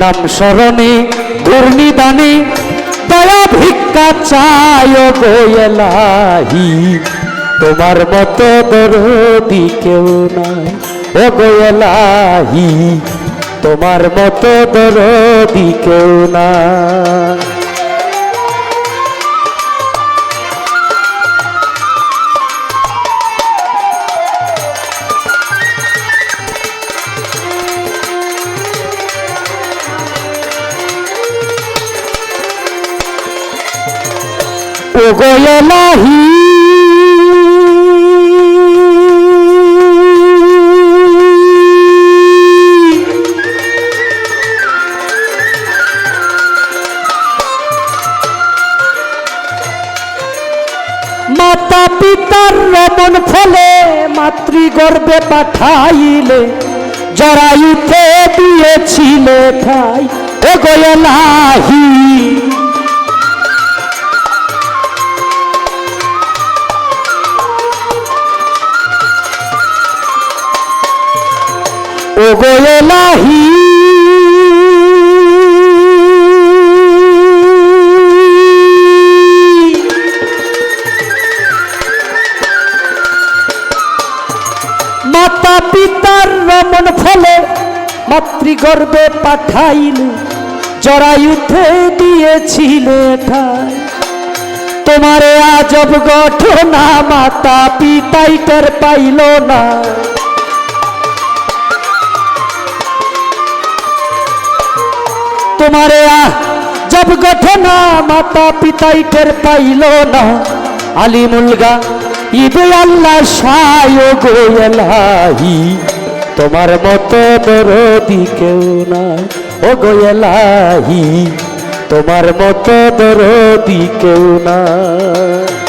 নাম স্মরণে ঘূর্ণিদানে দয়া ভিক্ষা চায় গোয়েলাহি তোমার মতো দরদি কেউ নাই। ও গোয়েলাহি তোমার মতো দরদি কেউ নাই। গোয়েলাহি মাতা পিতার রমন ফলে মাতৃগর্ভে পাঠাইলে জরায়ুতে দিয়েছিলে ঠাই ও গোয়েলাহি ও গোয়েলাহি মাতা পিতার রমন ফলে মাতৃগর্ভে পাঠাইল জরায়ুতে দিয়েছিলে ঠাই তোমারে আজব ঘটনা মাতা পিতাই টের পাইল না। তোমারে জব ঘটনা মাতা পিতাই টের পাইল না। আলিমুলগা ইবে আল্লাহ সায় তোমার মতো দরদি কেউ না ও গোয়েলাহি তোমার মতো দরদি কেউ নাই।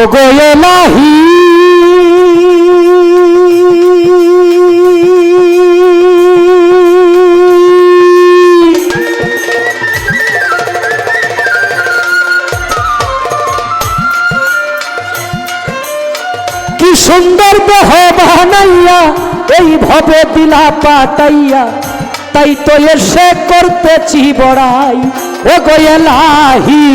ও গোয়েলাহি কি সুন্দর দেহ বানাইয়া, এই ভবে দিলা পাতাইয়া, তাই তো এসে করতেছি বড়াই। ও গোয়েলাহি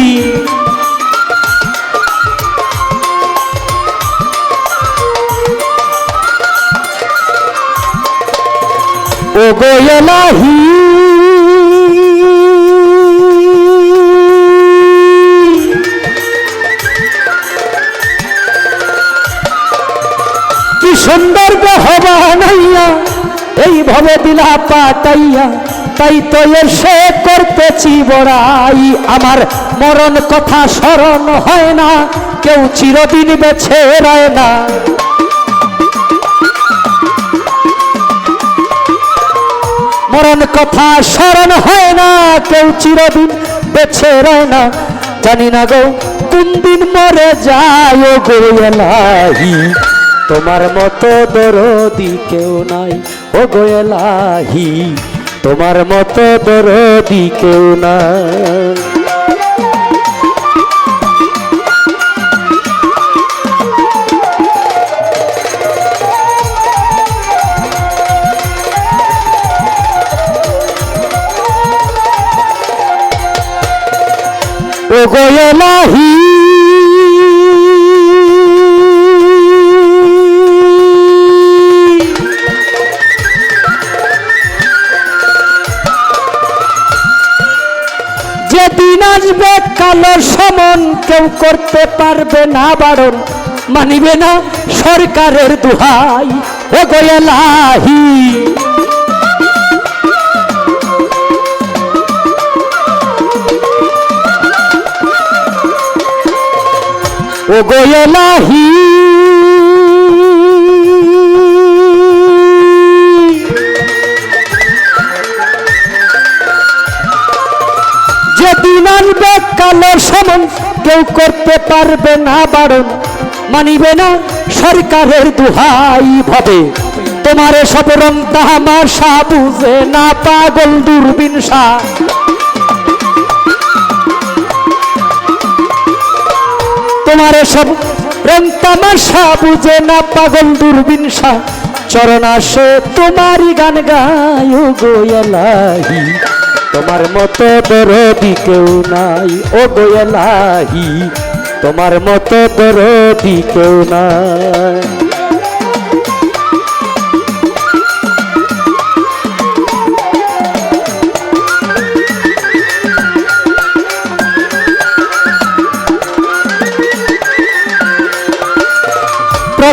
ও গোয়েলাহি কি সুন্দর বানাইয়া এই ভবে দিলা পাতাইয়া, তাই তো এসে করতেছি বড়াই। আমার মরণ কথা স্মরণ হয় না, কেউ চিরদিন বেছে রায় না। মরণ কথা স্মরণ হয় না, কেউ চিরদিন বেছে রয় না। জানি না গো, কোন দিন মরে যায় গো গোয়েলাহি তোমার মতো দরদি কেউ নাই ও গোয়েলাহি তোমার মতো দরদি কেউ নাই। ও গোয়েলাহি যেদিন আসবে কালোর সমন, কেউ করতে পারবে না বারণ। মানিবে না সরকারের দুহাই ও গোয়েলাহি ও গোয়েলাহি যেদিন আনবে কালোর সমন, কেউ করতে পারবে না বারণ। মানিবে না সরকারের দুহাই ভাবে। তোমারে সব রং তামাশা বুঝে না পাগল দূরবীন শাহ তোমারে এসব প্রেমতামাশা তামাশা বুঝে না পাগল দূরবীন শাহ চরণ আসে তোমারই গান গায় গোয়ালাহি তোমার মতো দরদি কেউ নাই, ও গোয়ালাহি তোমার মতো দরদি কেউ নাই।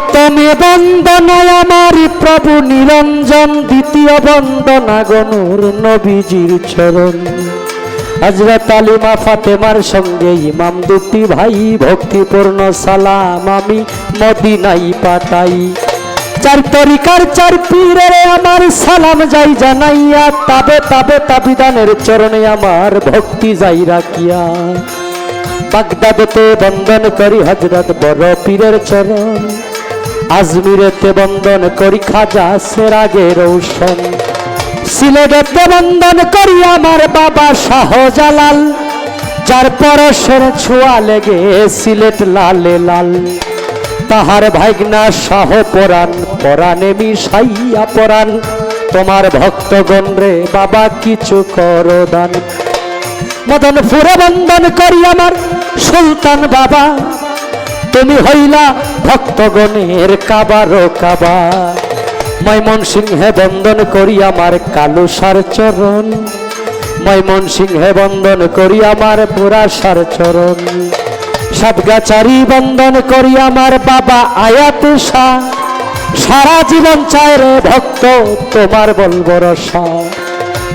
প্রথমে বন্দনায় আমার প্রভু নিরঞ্জন, দ্বিতীয় বন্দনা গনুর নবীজির চরণ। হজরত আলিমা ফাতেমার সঙ্গে ইমাম দুটি ভাই, ভক্তিপূর্ণ সালাম আমি মদিনাই পাঠাই। চার তরিকার চার পীরের আমার সালাম যাই জানাইয়া, তাবে তাবে তাবিদানের চরণে আমার ভক্তি যাই রাখিয়া। বাগদাদেতে বন্দন করি হজরত বড় পীরের চরণ। আজমিরেতে বন্দন করি খাজা সেরাগে রৌশন। সিলেটেতে বন্দন করি আমার বাবা শাহজালাল। যার পরশের ছোঁয়া লেগে সিলেট লালে লাল। তাহার ভাইগনা শাহ পরাণ, পরাণে মিশাইয়া পরাণ। তোমার ভক্তগণ রে বাবা, কিছু করো দান। মদন ফুরে বন্দন করি আমার সুলতান বাবা। তুমি হইলা ভক্তগণের কাবারো কাবা ময়মন সিংহে বন্দন করি আমার কালো সার চরণ। ময়মন সিংহে বন্দন করি আমার বুড়া সার চরণ। সাতগাচারি বন্দন করি আমার বাবা আয়াত সারা জীবন চায় রে ভক্ত, তোমার বলব রসা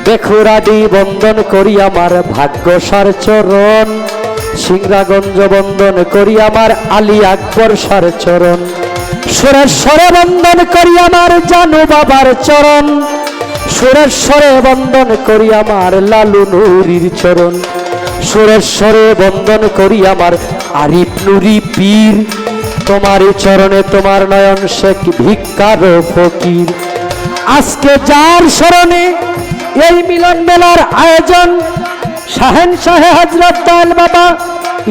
বেখুরাডি বন্দন করি আমার ভাগ্যসার চরণ। সিংরাগঞ্জ বন্দন করি আমার আলী আকবর সার চরণ। সুরেশ্বরে বন্দন করি আমার জানু বাবার চরণ। সুরেশ্বরে বন্দন করি আমার লালু নুরির চরণ। সুরেশ্বরে বন্দন করি আমার আরিফ নুরি পীর। তোমার চরণে তোমার নয়ন শেখ ভিক্ষার ফকির। আজকে যার স্মরণে এই মিলন মেলার আয়োজন শাহেন শাহে হজরত দয়াল বাবা,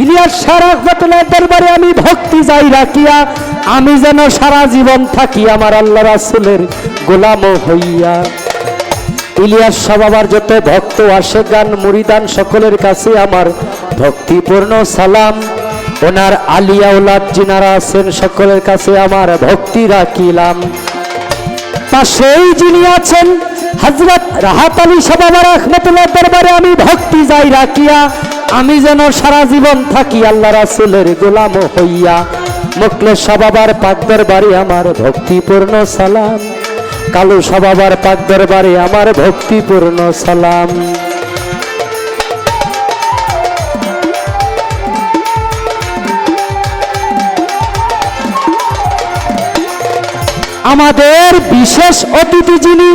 ইলিয়াস সারাফতুল্লাহ দরবারে আমি ভক্তি যাই রাখিয়া, আমি যেন সারা জীবন থাকি আমার আল্লাহ রাসুলের গোলাম হইয়া। ইলিয়াস শাহ বাবার যত ভক্ত আসে গান মুরিদান সকলের কাছে আমার ভক্তিপূর্ণ সালাম। ওনার আলিয়া উলাদ যিনারা আছেন সকলের কাছে আমার ভক্তি রাখিলাম। পাশেই যিনি আছেন হজরত রাহাত আলী সাবাবার রহমতুল্লাহ দরবারে আমি ভক্তি যাই রাখিয়া, আমি যেন সারা জীবন থাকি আল্লাহ রাসুলের গোলাম হইয়া। মুকলে সাবাবার পাক দরবারে আমার ভক্তিপূর্ণ সালাম। কালো সাবাবার পাক দরবারে আমার ভক্তিপূর্ণ সালাম। আমাদের বিশেষ অতিথি যিনি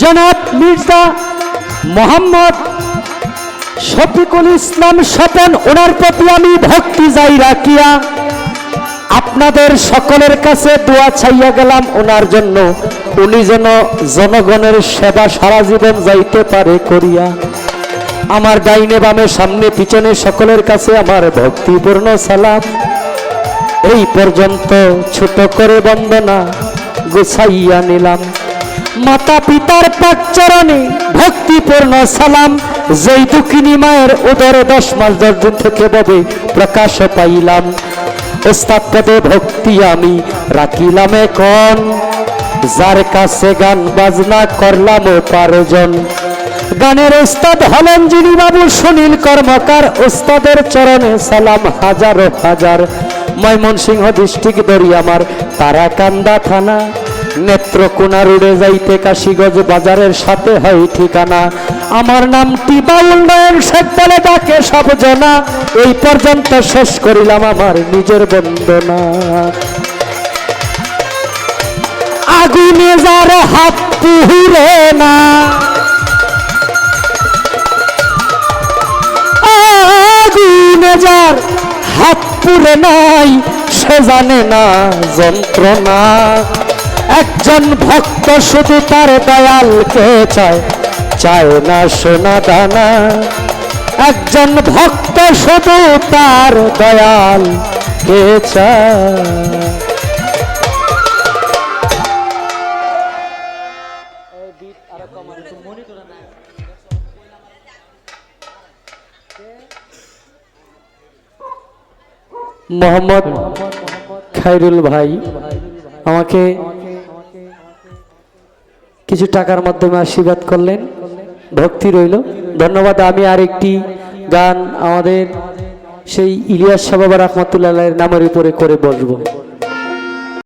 জনাব মির্জা মোহাম্মদ শফিকুল ইসলাম স্বপন ওনার প্রতি আমি ভক্তি যাই রাখিয়া আপনাদের সকলের কাছে দোয়া ছাইয়া গেলাম। ওনার জন্য উনি যেন জনগণের সেবা সারা জীবন যাইতে পারে করিয়া। আমার ডাইনে বামে সামনে পিছনে সকলের কাছে আমার ভক্তিপূর্ণ সালাম। এই পর্যন্ত ছোট করে বন্দনা গুছাইয়া নিলাম। মাতা পিতার পাক চরণে ভক্তিপূর্ণ সালাম। যেই দুঃখিনী মায়ের উদরে দশ মাস দশ দিন থেকে ববে প্রকাশ পাইলাম। ওস্তাদ ভক্তি আমি রাখিলাম এখন। যার কাছে গান বাজনা করলাম পারজন গানের ওস্তাদ হলেন যিনি বাবু সুনীল কর্মকার। ওস্তাদের চরণে সালাম হাজার হাজার। ময়মনসিংহ ডিস্ট্রিক্ট দরি আমার তারাকান্দা থানা। নেত্রকোনা রোডে যাইতে কাশিগঞ্জ বাজারের সাথে হয় ঠিকানা। আমার নামটি বাউল নয়ন শেখ ডাকে সব জনা। এই পর্যন্ত শেষ করিলাম আমার নিজের বন্দনা। আগুনে যার হাত পুহিরে না। আগুনে যার হাত পুরে নাই, সে জানে না যন্ত্রণা। একজন ভক্ত শুধু তার দয়ালকে চায় চায় না সোনা দানা। একজন ভক্ত শুধু তার দয়াল কে চায়। মোহাম্মদ খাইরুল ভাই, আমাকে কিছু টাকার মাধ্যমে আশীর্বাদ করলেন। ভক্তি রইল। ধন্যবাদ। আমি আর একটি গান আমাদের সেই ইলিয়াস সাবাবা রহমতুল্লাহ নামের উপরে করে বসবো।